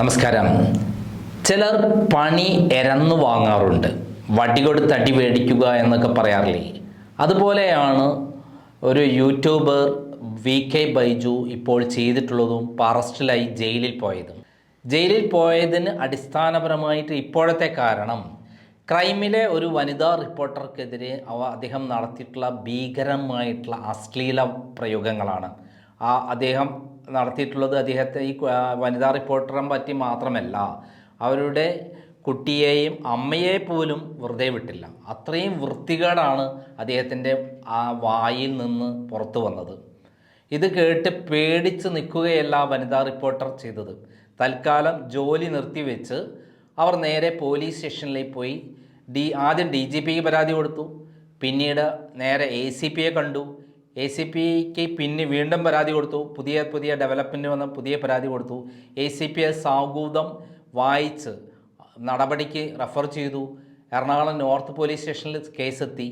നമസ്കാരം. ചിലർ പണി എരന്നു വാങ്ങാറുണ്ട്. വടി കൊടുത്ത് അടി മേടിക്കുക എന്നൊക്കെ പറയാറില്ലേ? അതുപോലെയാണ് ഒരു യൂട്യൂബർ വി കെ ബൈജു ഇപ്പോൾ ചെയ്തിട്ടുള്ളതും അറസ്റ്റിലായി ജയിലിൽ പോയതും. ജയിലിൽ പോയതിന് അടിസ്ഥാനപരമായിട്ട് ഇപ്പോഴത്തെ കാരണം ക്രൈമിലെ ഒരു വനിതാ റിപ്പോർട്ടർക്കെതിരെ അവ അദ്ദേഹം നടത്തിയിട്ടുള്ള ഭീകരമായിട്ടുള്ള അശ്ലീല പ്രയോഗങ്ങളാണ്. ആ അദ്ദേഹം നടത്തിയിട്ടുള്ളത് അദ്ദേഹത്തെ ഈ വനിതാ റിപ്പോർട്ടറെ പറ്റി മാത്രമല്ല അവരുടെ കുട്ടിയെയും അമ്മയെ പോലും വെറുതെ വിട്ടില്ല. അത്രയും വൃത്തികേടാണ് അദ്ദേഹത്തിന്റെ ആ വായിൽ നിന്ന് പുറത്തു വന്നത്. ഇത് കേട്ട് പേടിച്ച് നിൽക്കുകയല്ല വനിതാ റിപ്പോർട്ടർ ചെയ്തത്. തൽക്കാലം ജോലി നിർത്തിവെച്ച് അവർ നേരെ പോലീസ് സ്റ്റേഷനിലേക്ക് പോയി. ഡി ആദ്യം ഡി ജി പിക്ക് പരാതി കൊടുത്തു. പിന്നീട് നേരെ എ സി പിയെ കണ്ടു. എ സി പിക്ക് പിന്നെ വീണ്ടും പരാതി കൊടുത്തു. പുതിയ പുതിയ ഡെവലപ്മെന്റ് വന്ന പുതിയ പരാതി കൊടുത്തു. എ സി പി സാഗൂതം വായിച്ച് നടപടിക്ക് റെഫർ ചെയ്തു. എറണാകുളം നോർത്ത് പോലീസ് സ്റ്റേഷനിൽ കേസെത്തി.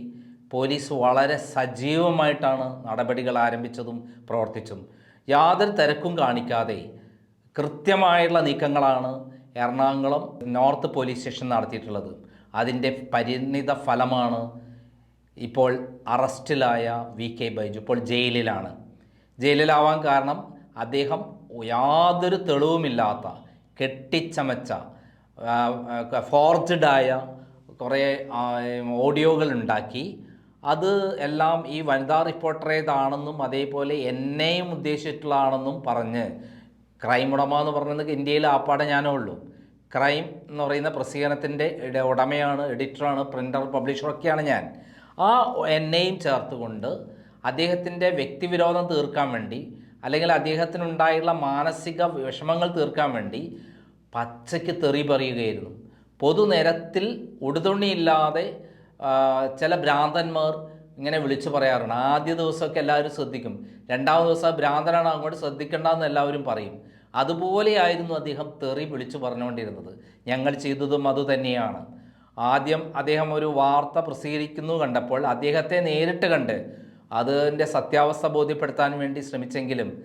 പോലീസ് വളരെ സജീവമായിട്ടാണ് നടപടികൾ ആരംഭിച്ചതും പ്രവർത്തിച്ചതും. യാതൊരു തിരക്കും കാണിക്കാതെ കൃത്യമായുള്ള നീക്കങ്ങളാണ് എറണാകുളം നോർത്ത് പോലീസ് സ്റ്റേഷൻ നടത്തിയിട്ടുള്ളത്. അതിന്റെ പരിണിത ഫലമാണ് ഇപ്പോൾ അറസ്റ്റിലായ വി കെ ബൈജു. ഇപ്പോൾ ജയിലിലാണ്. ജയിലിലാവാൻ കാരണം അദ്ദേഹം യാതൊരു തെളിവുമില്ലാത്ത കെട്ടിച്ചമച്ച ഫോർജഡായ കുറേ ഓഡിയോകൾ ഉണ്ടാക്കി. അത് എല്ലാം ഈ വനിതാ റിപ്പോർട്ടറേതാണെന്നും അതേപോലെ എന്നെയും ഉദ്ദേശിച്ചിട്ടുള്ളതാണെന്നും പറഞ്ഞ് ക്രൈം ഉടമ എന്ന് പറയുന്നത് ഇന്ത്യയിൽ ആപ്പാടെ ഞാനേ ഉള്ളൂ. ക്രൈം എന്ന് പറയുന്ന പ്രസിദ്ധീകരണത്തിന്റെ ഉടമയാണ് എഡിറ്ററാണ് പ്രിന്റർ പബ്ലിഷറൊക്കെയാണ് ഞാൻ. ആ എന്നെയും ചേർത്തുകൊണ്ട് അദ്ദേഹത്തിന്റെ വ്യക്തിവിരോധം തീർക്കാൻ വേണ്ടി അല്ലെങ്കിൽ അദ്ദേഹത്തിനുണ്ടായുള്ള മാനസിക വിഷമങ്ങൾ തീർക്കാൻ വേണ്ടി പച്ചയ്ക്ക് തെറി പറയുകയായിരുന്നു. പൊതുനിരത്തിൽ ഉടുതുണിയില്ലാതെ ചില ഭ്രാന്തന്മാർ ഇങ്ങനെ വിളിച്ചു പറയാറുണ്ട്. ആദ്യ ദിവസമൊക്കെ എല്ലാവരും ശ്രദ്ധിക്കും. രണ്ടാമത് ദിവസം ഭ്രാന്തനാണ് അങ്ങോട്ട് ശ്രദ്ധിക്കേണ്ടതെന്ന് എല്ലാവരും പറയും. അതുപോലെയായിരുന്നു അദ്ദേഹം തെറി വിളിച്ചു പറഞ്ഞുകൊണ്ടിരുന്നത്. ഞങ്ങൾ ചെയ്തതും അതുതന്നെയാണ്. ആദ്യം അദ്ദേഹം ഒരു വാർത്ത പ്രസിദ്ധീകരിക്കുന്നു കണ്ടപ്പോൾ അദ്ദേഹത്തെ നേരിട്ട് കണ്ട് അതിന്റെ സത്യാവസ്ഥ ബോധ്യപ്പെടുത്താൻ വേണ്ടി ശ്രമിച്ചെങ്കിലും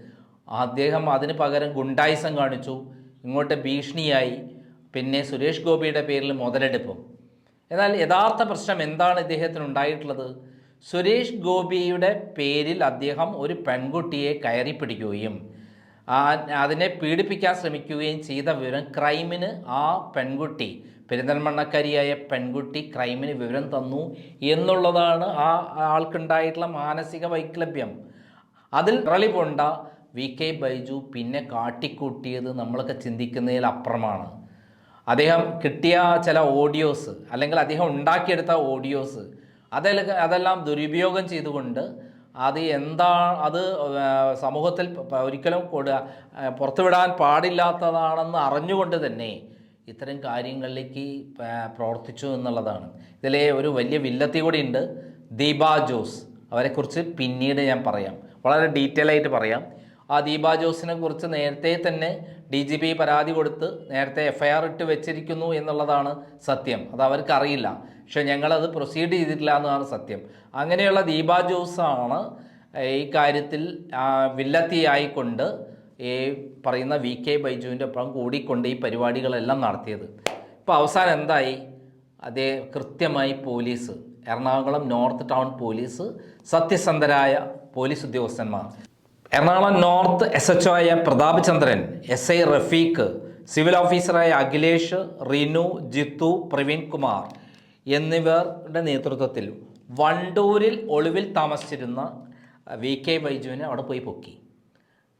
അദ്ദേഹം അതിന് പകരം ഗുണ്ടായിസം കാണിച്ചു ഇങ്ങോട്ട് ഭീഷണിയായി. പിന്നെ സുരേഷ് ഗോപിയുടെ പേരിൽ മുതലെടുപ്പും. എന്നാൽ യഥാർത്ഥ പ്രശ്നം എന്താണ് ഇദ്ദേഹത്തിന് ഉണ്ടായിട്ടുള്ളത്? സുരേഷ് ഗോപിയുടെ പേരിൽ അദ്ദേഹം ഒരു പെൺകുട്ടിയെ കയറി പിടിക്കുകയും അതിനെ പീഡിപ്പിക്കാൻ ശ്രമിക്കുകയും ചെയ്ത വിവരം ക്രൈമിന് ആ പെൺകുട്ടി പെരിന്തൽമണ്ണക്കാരിയായ പെൺകുട്ടി ക്രൈമിന് വിവരം തന്നു എന്നുള്ളതാണ് ആ ആൾക്കുണ്ടായിട്ടുള്ള മാനസിക വൈക്ലഭ്യം അതിൽ റളി പോണ്ട വി കെ ബൈജു പിന്നെ കാട്ടിക്കൂട്ടിയത് നമ്മളൊക്കെ ചിന്തിക്കുന്നതിൽ അപ്പുറമാണ്. അദ്ദേഹം കിട്ടിയ ചില ഓഡിയോസ് അല്ലെങ്കിൽ അദ്ദേഹം ഉണ്ടാക്കിയെടുത്ത ഓഡിയോസ് അതെല്ലാം അതെല്ലാം ദുരുപയോഗം ചെയ്തുകൊണ്ട് അത് എന്താ അത് സമൂഹത്തിൽ ഒരിക്കലും പുറത്തുവിടാൻ പാടില്ലാത്തതാണെന്ന് അറിഞ്ഞുകൊണ്ട് തന്നെ ഇത്തരം കാര്യങ്ങളിലേക്ക് പ്രവർത്തിച്ചു എന്നുള്ളതാണ്. ഇതിലെ ഒരു വലിയ വില്ലത്തി കൂടി ഉണ്ട് ദീപ ജോസ്. അവരെക്കുറിച്ച് പിന്നീട് ഞാൻ പറയാം. വളരെ ഡീറ്റെയിൽ ആയിട്ട് പറയാം. ആ ദീപ ജോസിനെ കുറിച്ച് നേരത്തെ തന്നെ ഡി ജി പി പരാതി കൊടുത്ത് നേരത്തെ എഫ് ഐ ആർ ഇട്ട് വെച്ചിരിക്കുന്നു എന്നുള്ളതാണ് സത്യം. അത് അവർക്ക് അറിയില്ല. പക്ഷെ ഞങ്ങളത് പ്രൊസീഡ് ചെയ്തിട്ടില്ല എന്നതാണ് സത്യം. അങ്ങനെയുള്ള ദീപ ജോസാണ് ഈ കാര്യത്തിൽ വില്ലത്തിയായിക്കൊണ്ട് ഈ പറയുന്ന വി കെ ബൈജുവിന്റെ ഒപ്പം കൂടിക്കൊണ്ട് ഈ പരിപാടികളെല്ലാം നടത്തിയത്. ഇപ്പോൾ അവസാനം എന്തായി? അതേ കൃത്യമായി police Ernakulam north town police സത്യസന്ധരായ police ഉദ്യോഗസ്ഥന്മാർ. എറണാകുളം നോർത്ത് എസ് എച്ച് ആയ Pratap Chandran S I Rafeeq civil ഓഫീസറായ അഖിലേഷ് റിനു ജിത്തു പ്രവീൺ കുമാർ. എന്നിവരുടെ നേതൃത്വത്തിൽ വണ്ടൂരിൽ ഒളിവിൽ താമസിച്ചിരുന്ന വി കെ ബൈജുവിനെ അവിടെ പോയി പൊക്കി.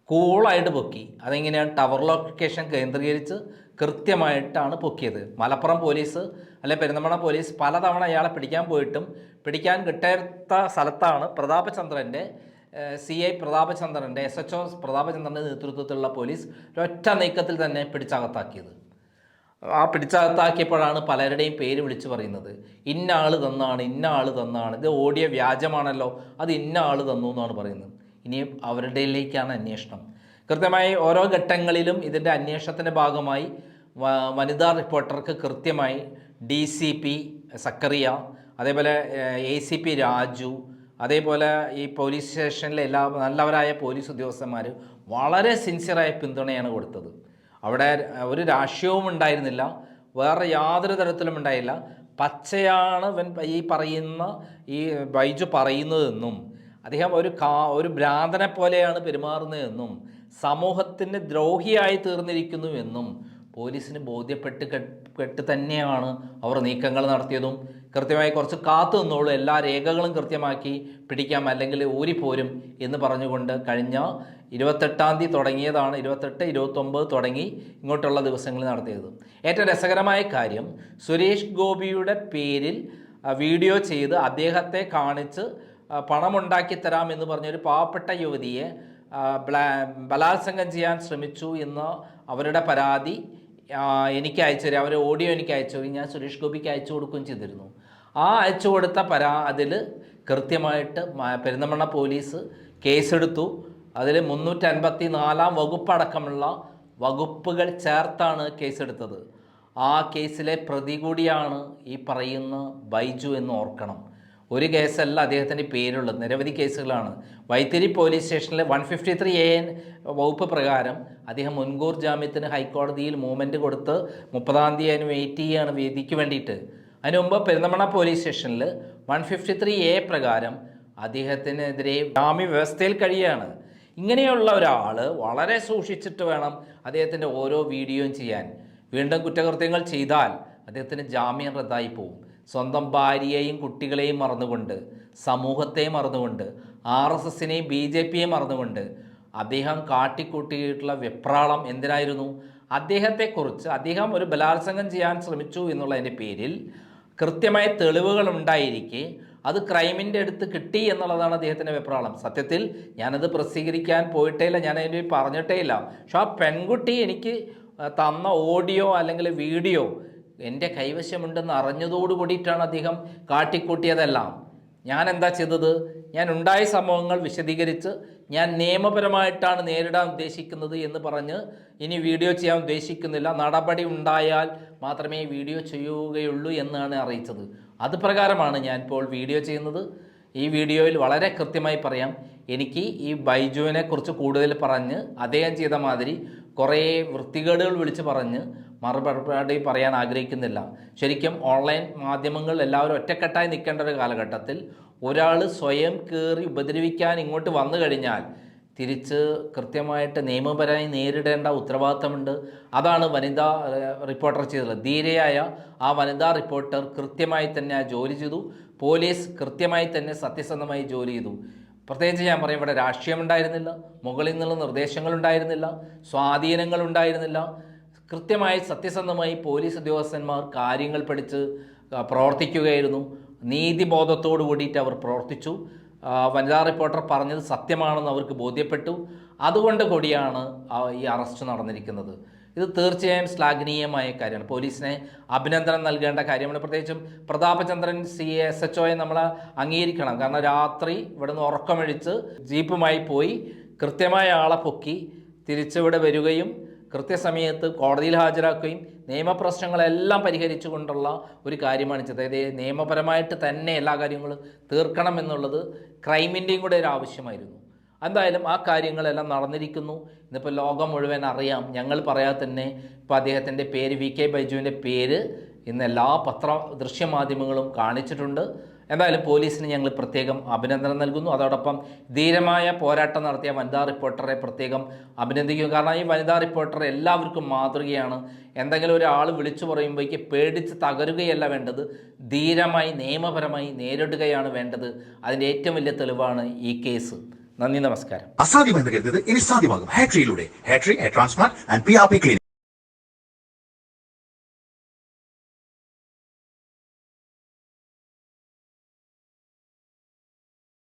കൂളായിട്ട് പൊക്കി. അതെങ്ങനെയാണ് ടവർ ലൊക്കേഷൻ കേന്ദ്രീകരിച്ച് കൃത്യമായിട്ടാണ് പൊക്കിയത്. മലപ്പുറം പോലീസ് അല്ലെ പെരുന്തമണ പോലീസ് പലതവണ അയാളെ പിടിക്കാൻ പോയിട്ടും പിടിക്കാൻ കിട്ടാത്ത സ്ഥലത്താണ് പ്രതാപചന്ദ്രന്റെ സി ഐ പ്രതാപചന്ദ്രന്റെ എസ് എച്ച് ഒ പ്രതാപചന്ദ്രന്റെ നേതൃത്വത്തിലുള്ള പോലീസ് ഒരൊറ്റ നീക്കത്തിൽ തന്നെ പിടിച്ചകത്താക്കിയത്. ആ പിടിച്ചകത്താക്കിയപ്പോഴാണ് പലരുടെയും പേര് വിളിച്ചു പറയുന്നത്. ഇന്ന ആൾ തന്നാണ് ഇന്ന ആൾ തന്നാണ്. ഇത് ഓടിയ വ്യാജമാണല്ലോ അത് ഇന്ന ആൾ തന്നു എന്നാണ് പറയുന്നത്. ഇനിയും അവരുടെയിലേക്കാണ് അന്വേഷണം. കൃത്യമായി ഓരോ ഘട്ടങ്ങളിലും ഇതിന്റെ അന്വേഷണത്തിന്റെ ഭാഗമായി വനിതാ റിപ്പോർട്ടർക്ക് കൃത്യമായി ഡി സി പി സക്കറിയ അതേപോലെ എ സി പി രാജു അതേപോലെ ഈ പോലീസ് സ്റ്റേഷനിലെ എല്ലാ നല്ലവരായ പോലീസ് ഉദ്യോഗസ്ഥന്മാർ വളരെ സിൻസിയറായ പിന്തുണയാണ് കൊടുത്തത്. അവിടെ ഒരു രാഷ്ട്രീയവും ഉണ്ടായിരുന്നില്ല. വേറെ യാതൊരു തരത്തിലും ഉണ്ടായില്ല. പച്ചയാണ് ഇവൻ ഈ പറയുന്ന ഈ ബൈജു പറയുന്നതെന്നും അദ്ദേഹം ഒരു കാ ഒരു ഭ്രാന്തനെ പോലെയാണ് പെരുമാറുന്നതെന്നും സമൂഹത്തിന്റെ ദ്രോഹിയായി തീർന്നിരിക്കുന്നു എന്നും പോലീസിന് ബോധ്യപ്പെട്ട് കെട്ട് തന്നെയാണ് അവർ നീക്കങ്ങൾ നടത്തിയതും. കൃത്യമായി കുറച്ച് കാത്തു നിന്നോളൂ. എല്ലാ രേഖകളും കൃത്യമാക്കി പിടിക്കാം. അല്ലെങ്കിൽ ഊരിപ്പോരും എന്ന് പറഞ്ഞുകൊണ്ട് കഴിഞ്ഞ ഇരുപത്തെട്ടാം തീയതി തുടങ്ങിയതാണ്. ഇരുപത്തെട്ട് ഇരുപത്തൊമ്പത് തുടങ്ങി ഇങ്ങോട്ടുള്ള ദിവസങ്ങളിൽ നടത്തിയത്. ഏറ്റവും രസകരമായ കാര്യം സുരേഷ് ഗോപിയുടെ പേരിൽ വീഡിയോ ചെയ്ത് അദ്ദേഹത്തെ കാണിച്ച് പണമുണ്ടാക്കി തരാം എന്ന് പറഞ്ഞൊരു പാവപ്പെട്ട യുവതിയെ ബലാത്സംഗം ചെയ്യാൻ ശ്രമിച്ചു എന്ന അവരുടെ പരാതി എനിക്ക് അയച്ചു തരും. അവരെ ഓഡിയോ എനിക്ക് അയച്ചു ഞാൻ സുരേഷ് ഗോപിക്ക് അയച്ചു കൊടുക്കുകയും ചെയ്തിരുന്നു. ആ അയച്ചു കൊടുത്ത പരാ അതിൽ കൃത്യമായിട്ട് പെരുന്തമണ്ണ പോലീസ് കേസെടുത്തു. അതിൽ മുന്നൂറ്റി അൻപത്തി നാലാം വകുപ്പടക്കമുള്ള വകുപ്പുകൾ ചേർത്താണ് കേസെടുത്തത്. ആ കേസിലെ പ്രതി കൂടിയാണ് ഈ പറയുന്ന ബൈജു എന്ന് ഓർക്കണം. ഒരു കേസല്ല അദ്ദേഹത്തിന്റെ പേരുള്ളത്. നിരവധി കേസുകളാണ്. വൈത്തിരി പോലീസ് സ്റ്റേഷനിലെ one fifty three A N വകുപ്പ് പ്രകാരം അദ്ദേഹം മുൻകൂർ ജാമ്യത്തിന് ഹൈക്കോടതിയിൽ മൂവ്മെന്റ് കൊടുത്ത് മുപ്പതാം തീയതി അതിന് വെയിറ്റ് ചെയ്യുകയാണ് വേദിക്ക് വേണ്ടിയിട്ട്. അതിന് മുമ്പ് പെരുന്തമണ്ണ പോലീസ് സ്റ്റേഷനിൽ വൺ ഫിഫ്റ്റി ത്രീ എ പ്രകാരം അദ്ദേഹത്തിനെതിരെ ജാമ്യ വ്യവസ്ഥയിൽ കഴിയുകയാണ് ഇങ്ങനെയുള്ള ഒരാൾ വളരെ സൂക്ഷിച്ചിട്ട് വേണം അദ്ദേഹത്തിന്റെ ഓരോ വീഡിയോയും ചെയ്യാൻ. വീണ്ടും കുറ്റകൃത്യങ്ങൾ ചെയ്താൽ അദ്ദേഹത്തിന് ജാമ്യം റദ്ദായി പോകും സ്വന്തം ഭാര്യയെയും കുട്ടികളെയും മറന്നുകൊണ്ട് സമൂഹത്തെ മറന്നുകൊണ്ട് ആർ എസ് എസിനെയും ബി ജെ പിയെയും മറന്നുകൊണ്ട് അദ്ദേഹം കാട്ടിക്കൂട്ടിയിട്ടുള്ള വെപ്രാളം എന്തിനായിരുന്നു? അദ്ദേഹത്തെക്കുറിച്ച് അദ്ദേഹം ഒരു ബലാത്സംഗം ചെയ്യാൻ ശ്രമിച്ചു എന്നുള്ളതിന്റെ പേരിൽ കൃത്യമായ തെളിവുകൾ ഉണ്ടായിരിക്കെ അത് ക്രൈമിന്റെ അടുത്ത് കിട്ടി എന്നുള്ളതാണ് അദ്ദേഹത്തിന്റെ വെപ്രാളം. സത്യത്തിൽ ഞാനത് പ്രസിദ്ധീകരിക്കാൻ പോയിട്ടേ ഇല്ല ഞാൻ അതിന്റെ പറഞ്ഞിട്ടേ ഇല്ല പക്ഷെ ആ പെൺകുട്ടി എനിക്ക് തന്ന ഓഡിയോ അല്ലെങ്കിൽ വീഡിയോ എന്റെ കൈവശമുണ്ടെന്ന് അറിഞ്ഞതോടു കൂടിയിട്ടാണ് അദ്ദേഹം കാട്ടിക്കൂട്ടിയതെല്ലാം. ഞാൻ എന്താ ചെയ്തത്? ഞാൻ ഉണ്ടായ സംഭവങ്ങൾ വിശദീകരിച്ച് ഞാൻ നിയമപരമായിട്ടാണ് നേരിടാൻ ഉദ്ദേശിക്കുന്നത് എന്ന് പറഞ്ഞ് ഇനി വീഡിയോ ചെയ്യാൻ ഉദ്ദേശിക്കുന്നില്ല. നടപടി ഉണ്ടായാൽ മാത്രമേ വീഡിയോ ചെയ്യുകയുള്ളൂ എന്നാണ് അറിയിച്ചത്. അത് പ്രകാരമാണ് ഇപ്പോൾ വീഡിയോ ചെയ്യുന്നത്. ഈ വീഡിയോയിൽ വളരെ കൃത്യമായി പറയാം. എനിക്ക് ഈ ബൈജുവിനെ കുറിച്ച് കൂടുതൽ പറഞ്ഞ് അദ്ദേഹം ചെയ്ത മാതിരി കുറേ വൃത്തികേടുകൾ വിളിച്ച് പറഞ്ഞ് മറുപടി പറയാൻ ആഗ്രഹിക്കുന്നില്ല. ശരിക്കും ഓൺലൈൻ മാധ്യമങ്ങൾ എല്ലാവരും ഒറ്റക്കെട്ടായി നിൽക്കേണ്ട ഒരു കാലഘട്ടത്തിൽ ഒരാൾ സ്വയം കയറി ഉപദ്രവിക്കാൻ ഇങ്ങോട്ട് വന്നു കഴിഞ്ഞാൽ തിരിച്ച് കൃത്യമായിട്ട് നിയമപരമായി നേരിടേണ്ട ഉത്തരവാദിത്തമുണ്ട്. അതാണ് വനിതാ റിപ്പോർട്ടർ ചെയ്തത്. ധീരയായ ആ വനിതാ റിപ്പോർട്ടർ കൃത്യമായി തന്നെ ജോലി ചെയ്തു. പോലീസ് കൃത്യമായി തന്നെ സത്യസന്ധമായി ജോലി ചെയ്തു. പ്രത്യേകിച്ച് ഞാൻ പറയും ഇവിടെ രാഷ്ട്രീയം ഉണ്ടായിരുന്നില്ല മുകളിൽ നിന്നുള്ള നിർദ്ദേശങ്ങൾ ഉണ്ടായിരുന്നില്ല സ്വാധീനങ്ങൾ ഉണ്ടായിരുന്നില്ല. കൃത്യമായി സത്യസന്ധമായി പോലീസ് ഉദ്യോഗസ്ഥന്മാർ കാര്യങ്ങൾ പഠിച്ച് പ്രവർത്തിക്കുകയായിരുന്നു. നീതിബോധത്തോടു കൂടിയിട്ട് അവർ പ്രവർത്തിച്ചു. വനിതാ റിപ്പോർട്ടർ പറഞ്ഞത് സത്യമാണെന്ന് അവർക്ക് ബോധ്യപ്പെട്ടു. അതുകൊണ്ട് കൂടിയാണ് ഈ അറസ്റ്റ് നടന്നിരിക്കുന്നത്. ഇത് തീർച്ചയായും ശ്ലാഘനീയമായ കാര്യമാണ്. പോലീസിനെ അഭിനന്ദനം നൽകേണ്ട കാര്യമാണ്. പ്രത്യേകിച്ചും പ്രതാപചന്ദ്രൻ സി എസ് എച്ച് ഒയെ നമ്മൾ അംഗീകരിക്കണം. കാരണം രാത്രി ഇവിടുന്ന് ഉറക്കമഴിച്ച് ജീപ്പുമായി പോയി കൃത്യമായ ആളെ പൊക്കി തിരിച്ചിവിടെ വരികയും കൃത്യസമയത്ത് കോടതിയിൽ ഹാജരാക്കുകയും നിയമപ്രശ്നങ്ങളെല്ലാം പരിഹരിച്ചുകൊണ്ടുള്ള ഒരു കാര്യമാണ് അതായത് നിയമപരമായിട്ട് തന്നെ എല്ലാ കാര്യങ്ങളും തീർക്കണം എന്നുള്ളത് ക്രൈമിന്റെയും കൂടെ ഒരു ആവശ്യമായിരുന്നു. എന്തായാലും ആ കാര്യങ്ങളെല്ലാം നടന്നിരിക്കുന്നു. ഇന്നിപ്പോൾ ലോകം മുഴുവൻ അറിയാം. ഞങ്ങൾ പറയാതെ തന്നെ ഇപ്പോൾ അദ്ദേഹത്തിന്റെ പേര് വി കെ ബൈജുവിന്റെ പേര് ഇന്ന് എല്ലാ പത്ര ദൃശ്യമാധ്യമങ്ങളും കാണിച്ചിട്ടുണ്ട്. എന്തായാലും പോലീസിന് ഞങ്ങൾ പ്രത്യേകം അഭിനന്ദനം നൽകുന്നു. അതോടൊപ്പം ധീരമായ പോരാട്ടം നടത്തിയ വനിതാ റിപ്പോർട്ടറെ പ്രത്യേകം അഭിനന്ദിക്കുന്നു. കാരണം ഈ വനിതാ റിപ്പോർട്ടർ എല്ലാവർക്കും മാതൃകയാണ്. എന്തെങ്കിലും ഒരാൾ വിളിച്ചു പറയുമ്പോഴേക്ക് പേടിച്ച് തകരുകയല്ല വേണ്ടത്. ധീരമായി നിയമപരമായി നേരിടുകയാണ് വേണ്ടത്. അതിന്റെ ഏറ്റവും വലിയ തെളിവാണ് ഈ കേസ്. നന്ദി നമസ്കാരം. അസാധ്യമെന്ന് കരുതുന്നത് ഇനി സാധ്യമാകും. ഹാട്രിയിലൂടെ Hatri hair transplant and P R P clinic